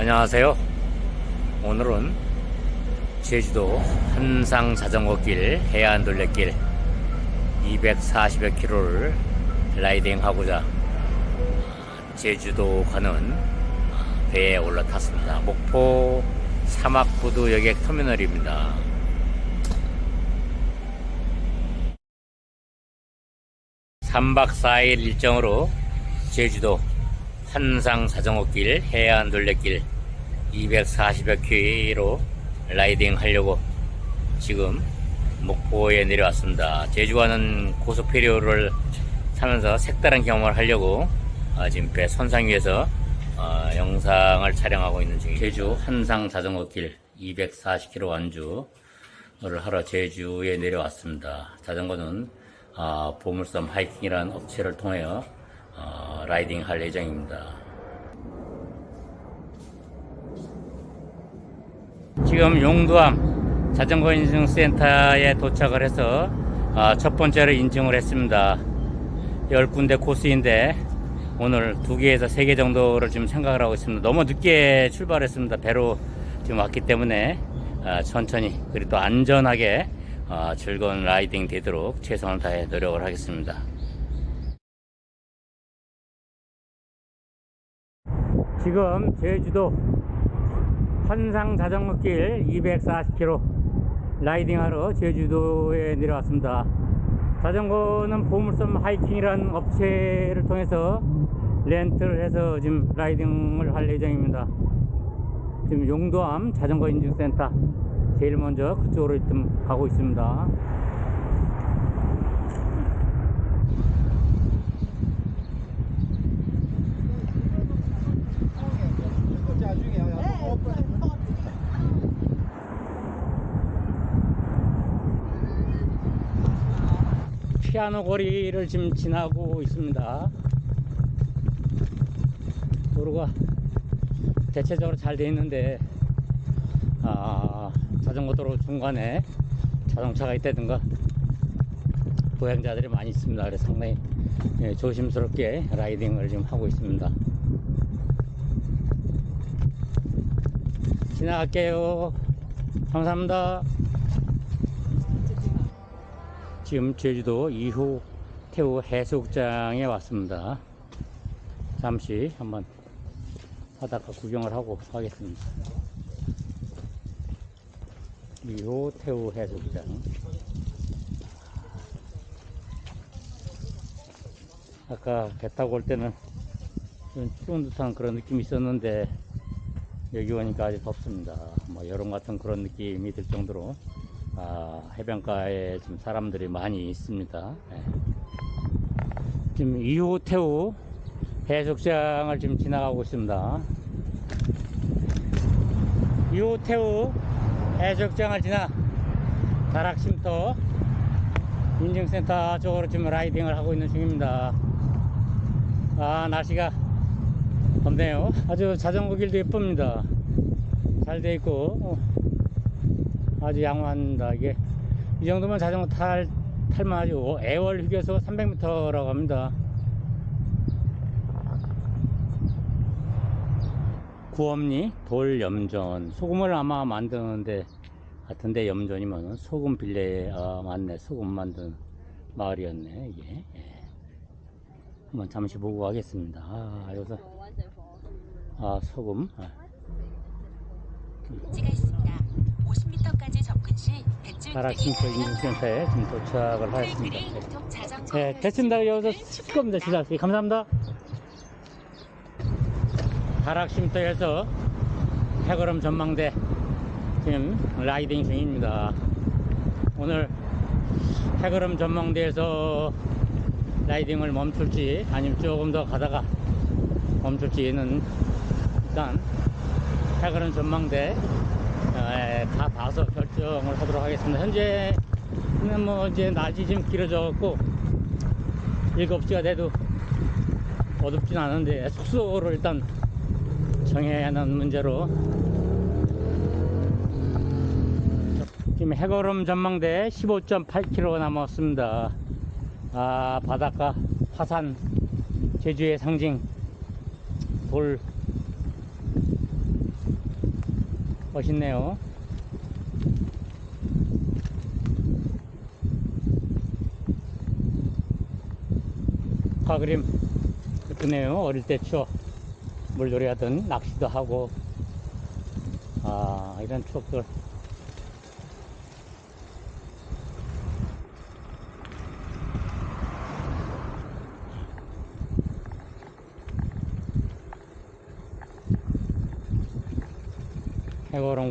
안녕하세요. 오늘은 제주도 한상 자전거길 해안 둘레길 240여 킬로를 라이딩하고자 제주도 가는 배에 올라탔습니다. 목포 사막부두 여객 터미널입니다. 삼박사일 일정으로 제주도 한상 자전거길 해안 둘레길 240여 킬로 라이딩 하려고 지금 목포에 내려왔습니다. 제주 가는 고속페리오를 타면서 색다른 경험을 하려고 아, 지금 배 선상 위에서 아, 영상을 촬영하고 있는 중입니다. 제주 한상 자전거길 240km 완주를 하러 제주에 내려왔습니다. 자전거는 아, 보물섬 하이킹이라는 업체를 통하여 어, 라이딩 할 예정입니다. 지금 용두암 자전거 인증센터에 도착을 해서 아, 첫 번째로 인증을 했습니다. 10군데 코스인데 오늘 두 개에서 세개 정도를 지금 생각을 하고 있습니다. 너무 늦게 출발했습니다. 배로 지금 왔기 때문에 아, 천천히 그리고 또 안전하게 아, 즐거운 라이딩 되도록 최선을 다해 노력을 하겠습니다. 지금 제주도 환상 자전거길 240km 라이딩하러 제주도에 내려왔습니다. 자전거는 보물섬 하이킹이라는 업체를 통해서 렌트를 해서 지금 라이딩을 할 예정입니다. 지금 용도암 자전거 인증센터 제일 먼저 그쪽으로 지금 가고 있습니다. 피아노 거리를 지금 지나고 있습니다. 도로가 대체적으로 잘 돼 있는데 아, 자전거 도로 중간에 자동차가 있다든가 보행자들이 많이 있습니다. 그래서 상당히 예, 조심스럽게 라이딩을 지금 하고 있습니다. 지나갈게요. 감사합니다. 지금 제주도 2호 태우 해수욕장에 왔습니다. 잠시 한번 바닷가 구경을 하고 가겠습니다. 2호 태우 해수욕장. 아까 배 타고 올 때는 좀 추운 듯한 그런 느낌이 있었는데 여기 오니까 아주 덥습니다. 뭐 여름 같은 그런 느낌이 들 정도로 아, 해변가에 지금 사람들이 많이 있습니다. 예. 지금 2호 태우 해수욕장을 지금 지나가고 있습니다. 2호 태우 해수욕장을 지나 다락쉼터 인증센터 쪽으로 지금 라이딩을 하고 있는 중입니다. 아, 날씨가 덥네요. 아주 자전거 길도 예쁩니다. 잘 돼 있고, 어, 아주 양호합니다. 이게 이 정도면 자전거 탈, 탈만 하죠. 애월 휴게소 300m라고 합니다. 구엄리 돌염전 소금을 아마 만드는데 같은데 염전이면 소금 빌레 아 맞네 소금 만드는 마을이었네 이게 예. 한번 잠시 보고 가겠습니다 아 여기서 아 소금 아. 있습니다. 50m까지 접근 시 가락신터 인증센터에 지금 도착을 하였습니다 네. 네, 됐습니다. 여기서 칠 겁니다. 시작. 예, 감사합니다. 다락쉼터에서 해거름 전망대 지금 라이딩 중입니다. 오늘 해거름 전망대에서 라이딩을 멈출지 아니면 조금 더 가다가 멈출지는 일단 해거름 전망대 에, 다 봐서 결정을 하도록 하겠습니다. 현재는 뭐 이제 낮이 좀 길어져갖고 7시가 돼도 어둡진 않은데 숙소를 일단 정해야 하는 문제로 지금 해거름 전망대 15.8km 남았습니다. 아 바닷가 화산 제주의 상징 돌 멋있네요. 파그림 예쁘네요. 어릴 때 추억. 물놀이 하던 낚시도 하고. 아, 이런 추억들.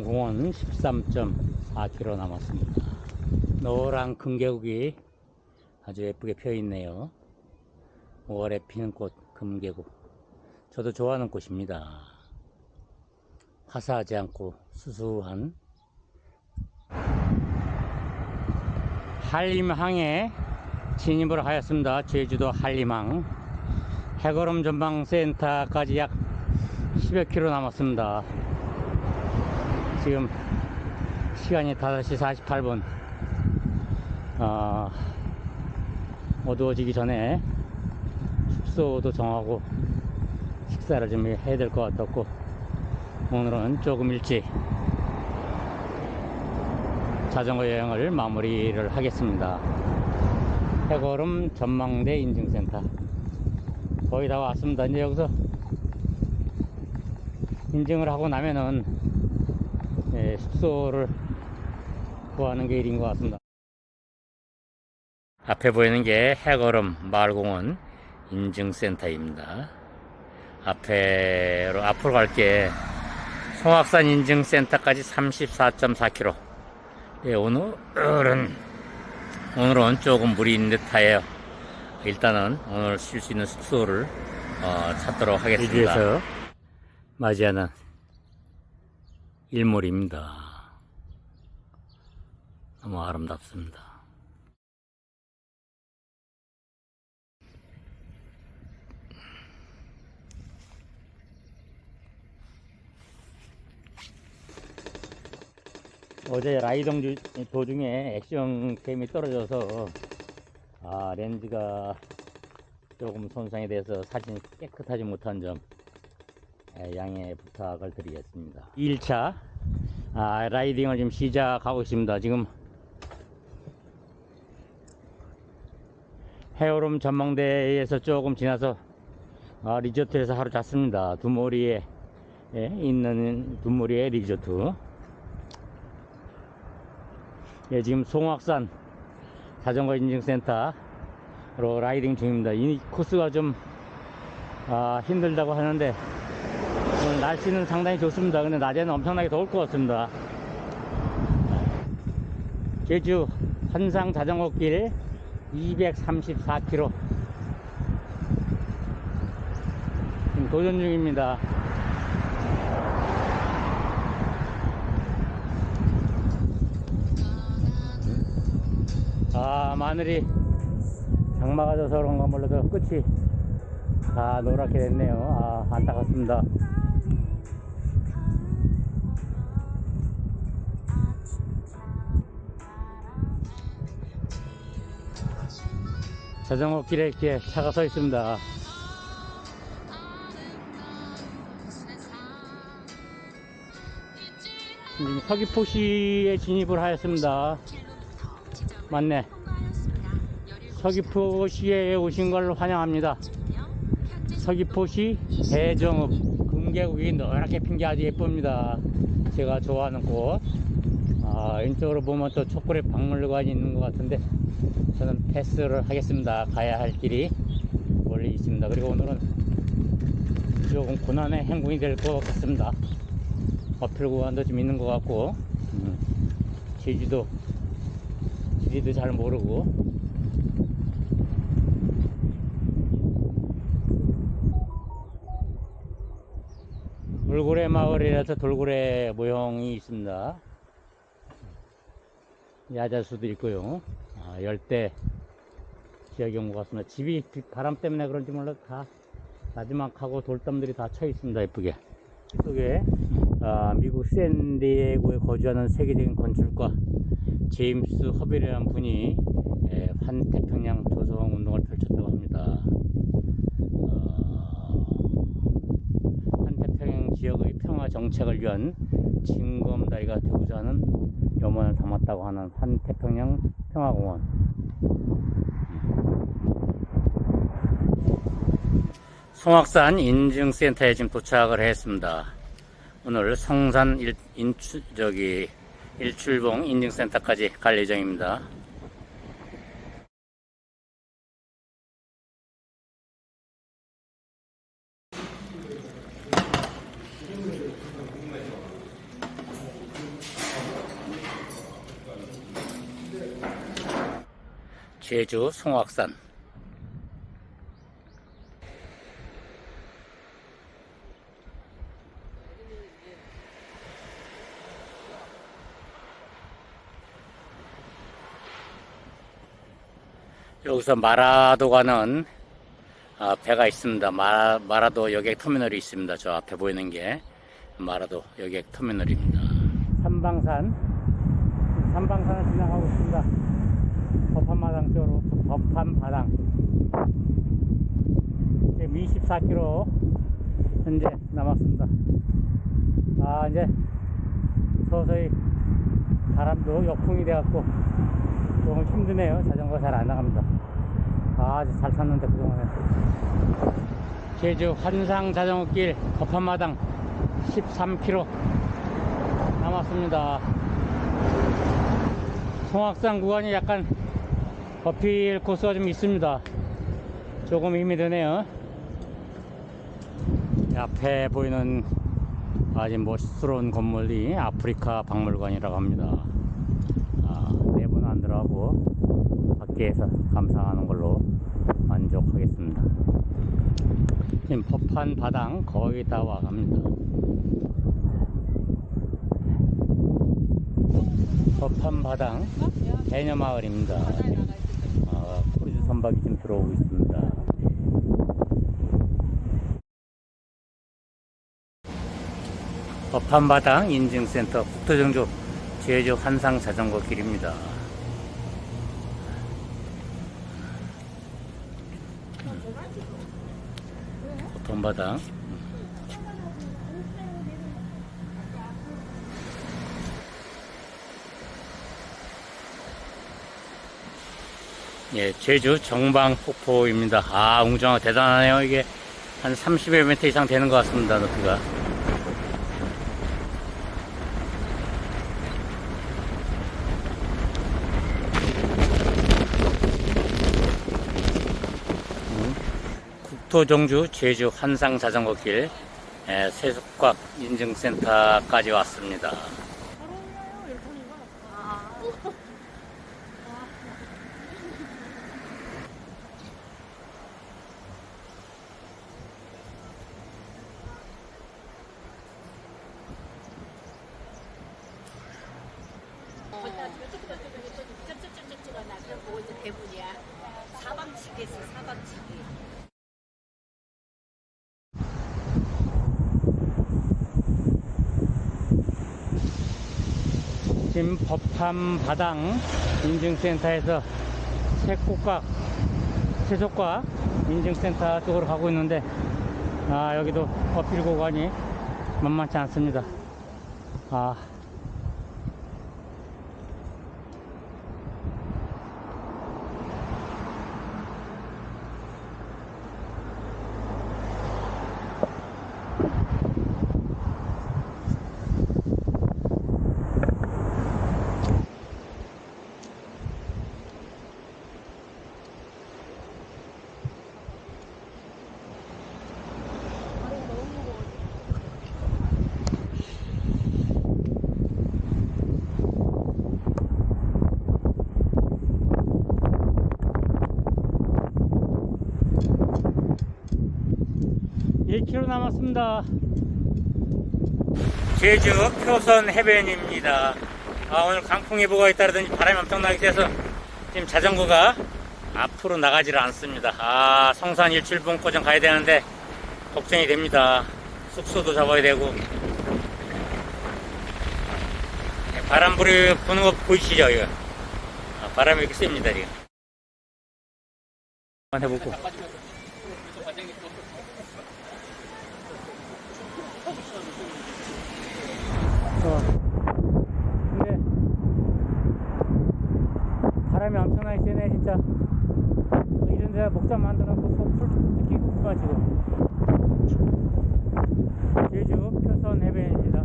해거름 공원 13.4km 남았습니다. 노란 금계국이 아주 예쁘게 펴 있네요. 5월에 피는 꽃 금계국. 저도 좋아하는 꽃입니다. 화사하지 않고 수수한 한림항에 진입을 하였습니다. 제주도 한림항 해거름 전방센터까지 약 10여 킬로 남았습니다. 지금 시간이 5시 48분. 어, 어두워지기 전에 숙소도 정하고 식사를 좀 해야 될 것 같았고 오늘은 조금 일찍 자전거 여행을 마무리를 하겠습니다. 해거름 전망대 인증센터. 거의 다 왔습니다. 이제 여기서 인증을 하고 나면은 예, 숙소를 구하는 게 일인 것 같습니다. 앞에 보이는 게 해거름 마을공원 인증센터입니다. 앞에로 앞으로 갈게 송악산 인증센터까지 34.4km. 예, 오늘은 오늘은 조금 물이 있는 듯하여요. 일단은 오늘 쉴 수 있는 숙소를 어, 찾도록 하겠습니다. 제주에서 맞이하는 일몰입니다. 너무 아름답습니다. 어제 라이딩 주- 도중에 액션 캠이 떨어져서 아 렌즈가 조금 손상이 돼서 사진이 깨끗하지 못한 점 예, 양해 부탁을 드리겠습니다. 2일차 아, 라이딩을 지금 시작하고 있습니다. 지금 해오름 전망대에서 조금 지나서 아, 리조트에서 하루 잤습니다. 두모리에 예, 있는 두모리의 리조트. 예, 지금 송악산 자전거 인증센터로 라이딩 중입니다. 이 코스가 좀 아, 힘들다고 하는데 날씨는 상당히 좋습니다. 근데 낮에는 엄청나게 더울 것 같습니다. 제주 환상 자전거길 234km 지금 도전 중입니다. 아 마늘이 장마가 져서 그런가 몰라도 끝이 다 노랗게 됐네요. 아 안타깝습니다. 자전거 길에 이렇게 차가 서 있습니다. 지금 서귀포시에 진입을 하였습니다. 맞네. 서귀포시에 오신 걸 환영합니다. 서귀포시 대정읍 금계국이 노랗게 핀 게 아주 예쁩니다. 제가 좋아하는 곳. 아, 왼쪽으로 보면 또 초콜릿 박물관이 있는 것 같은데 저는 패스를 하겠습니다. 가야 할 길이 멀리 있습니다. 그리고 오늘은 조금 고난의 행군이 될 것 같습니다. 어필 구간도 좀 있는 것 같고 음, 제주도 지리도 잘 모르고 돌고래 마을이라서 돌고래 모형이 있습니다. 야자수도 있고요. 아, 열대 지역이 온 것 같습니다. 집이 바람 때문에 그런지 몰라 다 나지막하고 돌담들이 다 쳐 있습니다. 예쁘게. 이쪽에 아, 미국 샌디에고에 거주하는 세계적인 건축가 제임스 허벨이라는 분이 에, 환태평양 조성 운동을 펼쳤다고 합니다. 어, 환태평양 지역의 평화 정책을 위한 징검다리가 되고자 하는 염원을 담았다고 하는 한태평양 평화공원. 송악산 인증센터에 지금 도착을 했습니다. 오늘 성산 일, 인출, 저기, 일출봉 인증센터까지 갈 예정입니다. 제주 송악산 여기서 마라도 가는 아, 배가 있습니다. 마라, 마라도 여객 터미널이 있습니다. 저 앞에 보이는 게 마라도 여객 터미널입니다. 삼방산, 삼방산을 지나가고 있습니다. 법한마당 쪽으로 법한바당. 지금 24km 현재 남았습니다. 아, 이제 서서히 바람도 역풍이 돼갖고 조금 힘드네요. 자전거 잘 안 나갑니다. 아, 아주 잘 탔는데 그동안에. 제주 환상 자전거길 법한마당 13km 남았습니다. 송악산 구간이 약간 어필 코스가 좀 있습니다. 조금 힘이 드네요. 앞에 보이는 아주 멋스러운 건물이 아프리카 박물관이라고 합니다. 아, 내부는 안 들어가고 밖에서 감상하는 걸로 만족하겠습니다. 지금 법한 바당 거의 다 와갑니다. 법한 바당 해녀마을입니다. 선박이 지금 들어오고 있습니다. 법한바당 인증센터 국토정조 제주 환상 자전거 길입니다. 법한바당 예, 제주 정방 폭포입니다. 아, 웅장하 대단하네요. 이게 한 30여 미터 이상 되는 것 같습니다. 높이가. 음, 국토정주 제주 환상 자전거길 예, 세속곽 인증센터까지 왔습니다. 지금 법함 바당 인증센터에서 새꽃각 세속과 인증센터 쪽으로 가고 있는데 아 여기도 어필 구간이 만만치 않습니다. 아 남았습니다. 제주 표선 해변입니다. 아, 오늘 강풍 예보가 있다더니 바람이 엄청나게 세서 지금 자전거가 앞으로 나가지를 않습니다. 아, 성산 일출봉 고정 가야 되는데 걱정이 됩니다. 숙소도 잡아야 되고. 네, 바람 불이 부는 거 보이시죠, 이거? 아, 바람이 이렇게 셉니다, 지금. 한번 해보고. 1일차 이런 데 목장 만들어놓고 소풀 뜯기고 그가 지금. 제주 표선 해변입니다.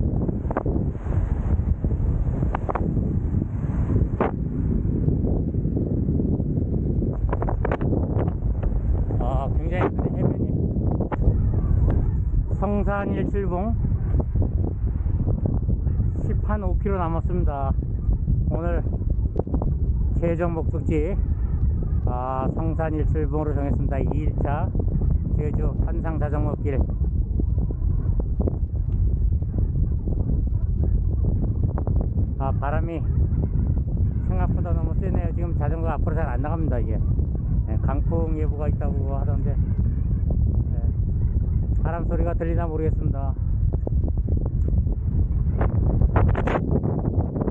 아 굉장히 큰데 해변이. 성산 일출봉. 10한 5km 남았습니다. 오늘 최종 목적지 아, 성산 일출봉으로 정했습니다. 2일차 제주 한상 자전거길. 아 바람이 생각보다 너무 세네요. 지금 자전거 앞으로 잘 안 나갑니다 이게. 네, 강풍 예보가 있다고 하던데. 네, 바람 소리가 들리나 모르겠습니다.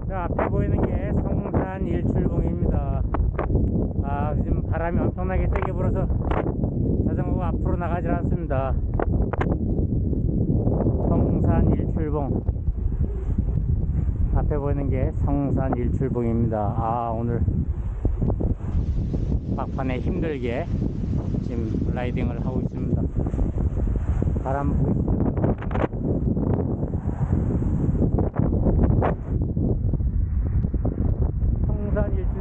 저 앞에 보이는 게 성산 일출봉입니다 아 지금 바람이 엄청나게 세게 불어서 자전거가 앞으로 나가질 않습니다 성산 일출봉 앞에 보이는 게 성산 일출봉입니다. 아 오늘 막판에 힘들게 지금 라이딩을 하고 있습니다. 바람 보이시죠? 성산 일출,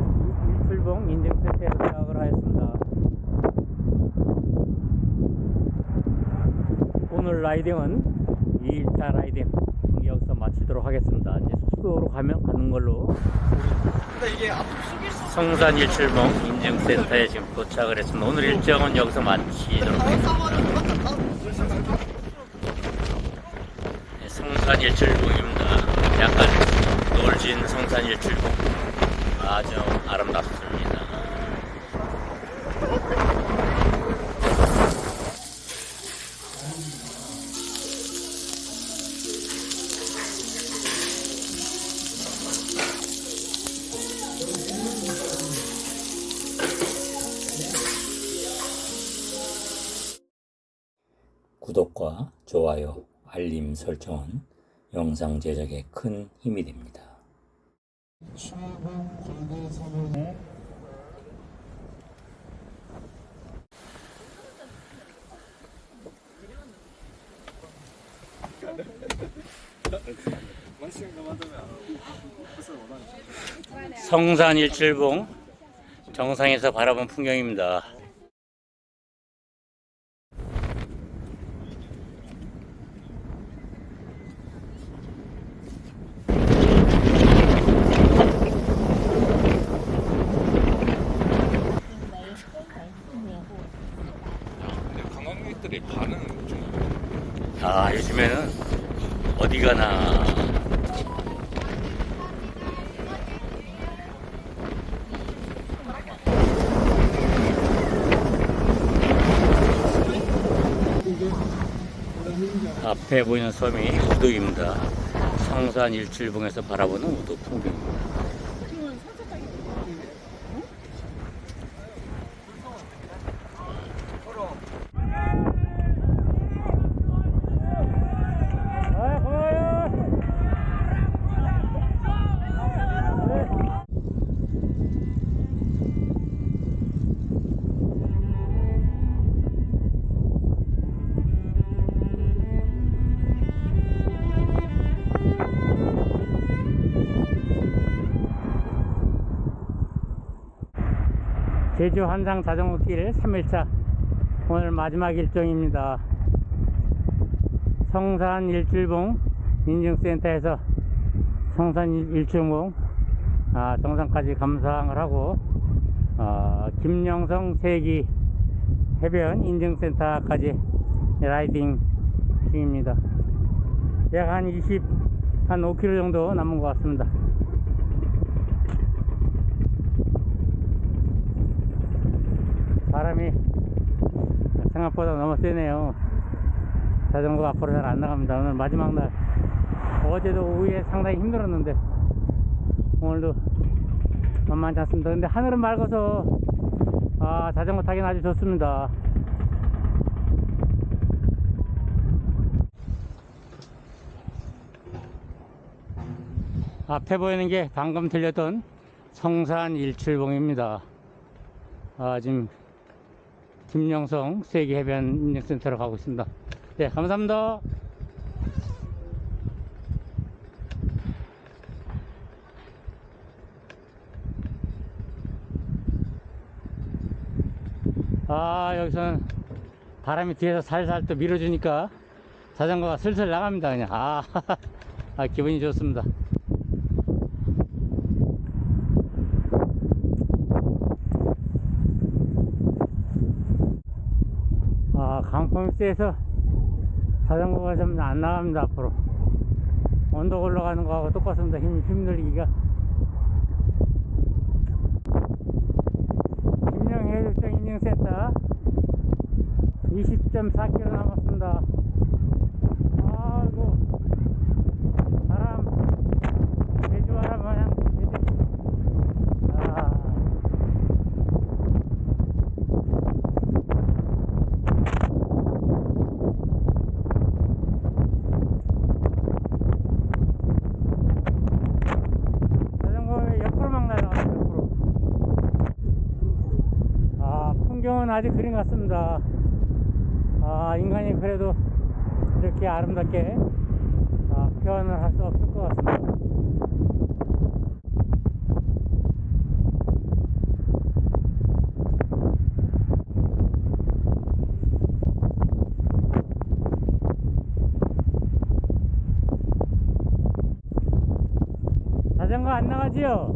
일출봉 인증센터에 도착을 하였습니다. 오늘 라이딩은 2일차 라이딩 여기서 마치도록 하겠습니다. 이제 숙소로 가면 가는 걸로. 성산 일출봉 인증센터에 지금 도착을 했습니다. 오늘 일정은 여기서 마치도록 하겠습니다. 네, 성산 일출봉입니다. 약간 놀진 성산 일출봉. 아주 아름답습니다. 설정은 영상 제작에 큰 힘이 됩니다. 성산 일출봉 정상에서 바라본 풍경입니다. 관광객들이 반응 좀 아 요즘에는 어디 가나 앞에 보이는 섬이 우도입니다. 성산 일출봉에서 바라보는 우도 풍경입니다. 제주 한상 자전거길 3일차 오늘 마지막 일정입니다. 성산 일출봉 인증센터에서 성산 일출봉 아, 정상까지 감상을 하고 어, 김영성 세기 해변 인증센터까지 라이딩 중입니다. 약 한 20, 한 5km 정도 남은 것 같습니다. 바람이 생각보다 너무 세네요. 자전거 앞으로 잘 안 나갑니다. 오늘 마지막 날. 어제도 오후에 상당히 힘들었는데, 오늘도 만만치 않습니다. 근데 하늘은 맑아서, 아, 자전거 타기는 아주 좋습니다. 앞에 보이는 게 방금 들렸던 성산 일출봉입니다. 아, 지금 김영성 세계해변 인증센터로 가고 있습니다. 네, 감사합니다. 아, 여기서는 바람이 뒤에서 살살 또 밀어주니까 자전거가 슬슬 나갑니다, 그냥. 아, 아 기분이 좋습니다. 아, 강풍세에서 자전거가 좀 안 나갑니다, 앞으로. 언덕 올라가는 거하고 똑같습니다. 힘, 힘 늘리기가. 김영해육장 인증센터 20.4km 남았습니다. 아이고, 바람, 제주바람 마냥, 제주. 아. 자전거 옆으로 막 날아가요, 옆으로. 아, 풍경은 아직 그림 같습니다. 아, 인간이 그래도 이렇게 아름답게 아, 표현을 할 수 없을 것 같습니다. 자전거 안 나가지요?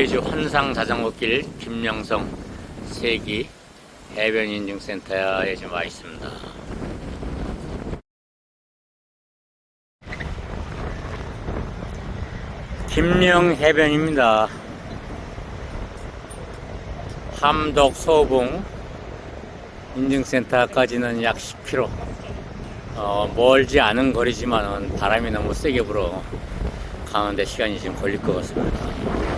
제주 환상 자전거길 김영성 세기 해변 인증센터에 지금 와 있습니다. 김영 해변입니다. 함덕 소봉 인증센터까지는 약 10km. 어, 멀지 않은 거리지만은 바람이 너무 세게 불어 가는데 시간이 좀 걸릴 것 같습니다.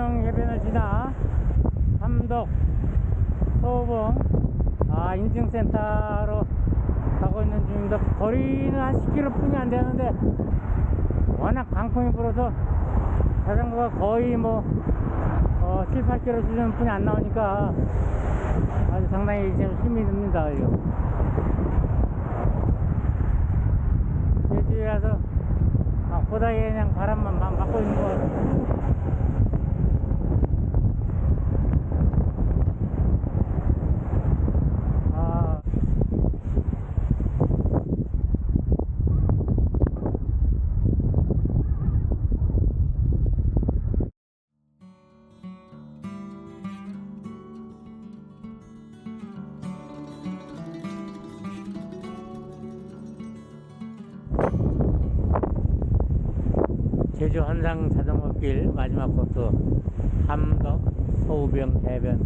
김영 해변을 지나 삼덕 서봉 아 인증센터로 가고 있는 중입니다. 거리는 한 10km 뿐이 안 되는데 워낙 강풍이 불어서 자전거가 거의 뭐 어, 7, 8km 수준 뿐이 안 나오니까 아주 상당히 지금 힘이 듭니다. 지금. 제주에서 아, 바닥에 그냥 바람만 막 맞고 있는 것 같아요. 제주 한상 자전거길 마지막 코스 함덕 서우병 해변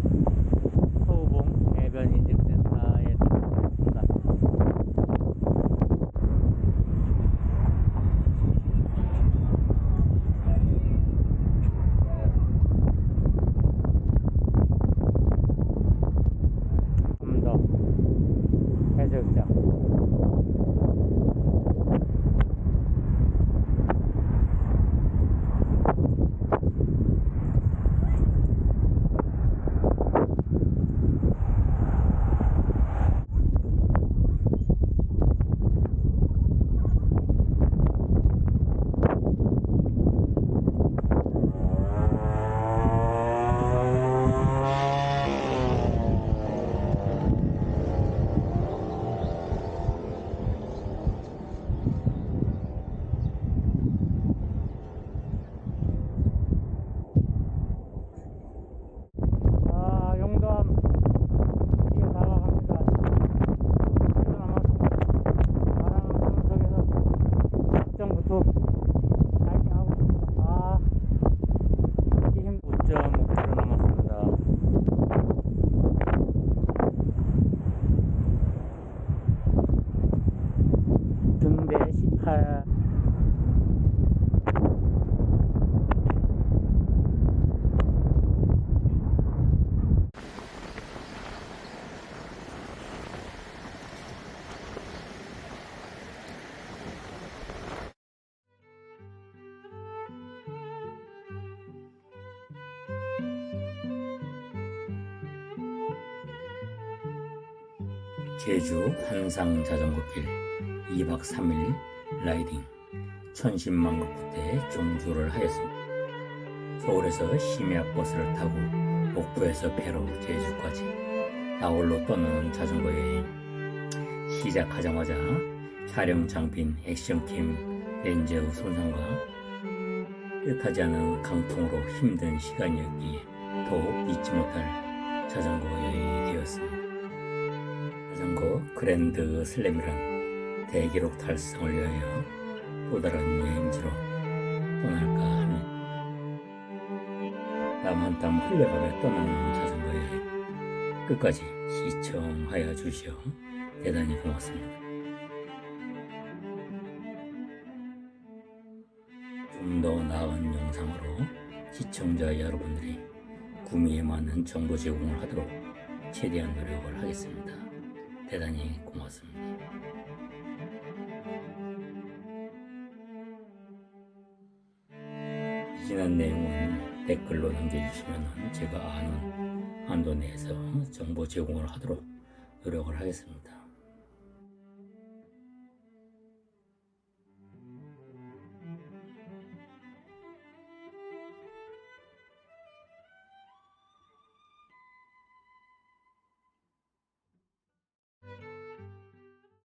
서우봉 해변 인증센터에 도착했습니다. 함덕 제주 한상 자전거길 2박 3일 라이딩 천신만국부대 종주를 하였습니다. 서울에서 심야 버스를 타고 목포에서 배로 제주까지 나홀로 떠나는 자전거 여행 시작하자마자 촬영 장비인 액션캠 렌즈 손상과 뜻하지 않은 강풍으로 힘든 시간이었기에 더욱 잊지 못할 자전거 여행이 되었습니다. 그랜드 슬램이란 대기록 달성을 위하여 또 다른 여행지로 떠날까 한땀 흘려가며 떠나는 자전거 여행 끝까지 시청하여 주시어 대단히 고맙습니다. 좀 더 나은 영상으로 시청자 여러분들이 구미에 맞는 정보 제공을 하도록 최대한 노력을 하겠습니다. 대단히 고맙습니다. 지난 내용은 댓글로 남겨주시면 제가 아는 한도 내에서 정보 제공을 하도록 노력을 하겠습니다.